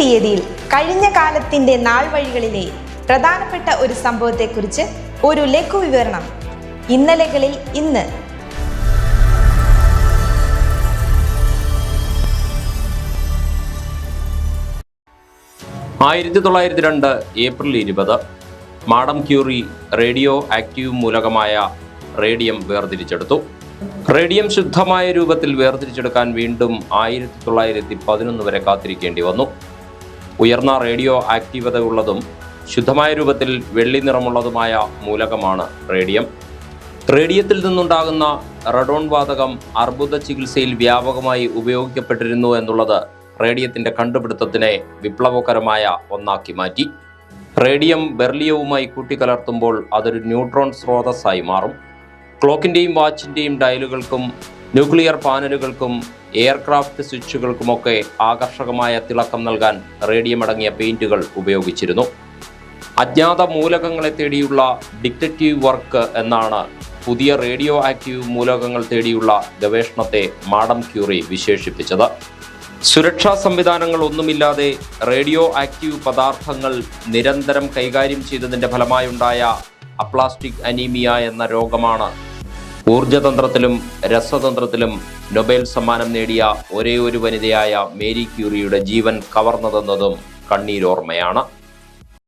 തീയതിയിൽ കഴിഞ്ഞ കാലത്തിന്റെ നാൾ വഴികളിലെ പ്രധാനപ്പെട്ട ഒരു സംഭവത്തെക്കുറിച്ച് ഒരു ലഘു വിവരണം ഇന്നലകളിൽ ഇന്ന്. ആയിരത്തി തൊള്ളായിരത്തി രണ്ട് ഏപ്രിൽ ഇരുപത് മാഡം ക്യൂറി റേഡിയോ ആക്റ്റീവ് മൂലകമായ റേഡിയം വേർതിരിച്ചെടുത്തു. റേഡിയം ശുദ്ധമായ രൂപത്തിൽ വേർതിരിച്ചെടുക്കാൻ വീണ്ടും ആയിരത്തി തൊള്ളായിരത്തി പതിനൊന്ന് വരെ കാത്തിരിക്കേണ്ടി വന്നു. ഉയർന്ന റേഡിയോ ആക്റ്റീവത ഉള്ളതും ശുദ്ധമായ രൂപത്തിൽ വെള്ളി നിറമുള്ളതുമായ മൂലകമാണ് റേഡിയം. റേഡിയത്തിൽ നിന്നുണ്ടാകുന്ന റഡോൺ വാതകം അർബുദ ചികിത്സയിൽ വ്യാപകമായി ഉപയോഗിക്കപ്പെട്ടിരുന്നു എന്നുള്ളത് റേഡിയത്തിന്റെ കണ്ടുപിടുത്തത്തിനെ വിപ്ലവകരമായ ഒന്നാക്കി മാറ്റി. റേഡിയം ബെർലിയവുമായി കൂട്ടിക്കലർത്തുമ്പോൾ അതൊരു ന്യൂട്രോൺ സ്രോതസ്സായി മാറും. ക്ലോക്കിന്റെയും വാച്ചിന്റെയും ഡയലുകൾക്കും ന്യൂക്ലിയർ പാനലുകൾക്കും എയർക്രാഫ്റ്റ് സ്വിച്ചുകൾക്കുമൊക്കെ ആകർഷകമായ തിളക്കം നൽകാൻ റേഡിയം അടങ്ങിയ പെയിന്റുകൾ ഉപയോഗിച്ചിരുന്നു. അജ്ഞാത മൂലകങ്ങളെ തേടിയുള്ള ഡിറ്റക്റ്റീവ് വർക്ക് എന്നാണ് പുതിയ റേഡിയോ ആക്റ്റീവ് മൂലകങ്ങൾ തേടിയുള്ള ഗവേഷണത്തെ മാഡം ക്യൂറി വിശേഷിപ്പിച്ചത്. സുരക്ഷാ സംവിധാനങ്ങൾ ഒന്നുമില്ലാതെ റേഡിയോ ആക്റ്റീവ് പദാർത്ഥങ്ങൾ നിരന്തരം കൈകാര്യം ചെയ്തതിന്റെ ഫലമായുണ്ടായ അപ്ലാസ്റ്റിക് അനീമിയ എന്ന രോഗമാണ് ഊർജതന്ത്രത്തിലും രസതന്ത്രത്തിലും നൊബേൽ സമ്മാനം നേടിയ ഒരേ ഒരു വനിതയായ മേരി ക്യൂറിയുടെ ജീവൻ കവർന്നതെന്നതും കണ്ണീരോർമ്മയാണ്.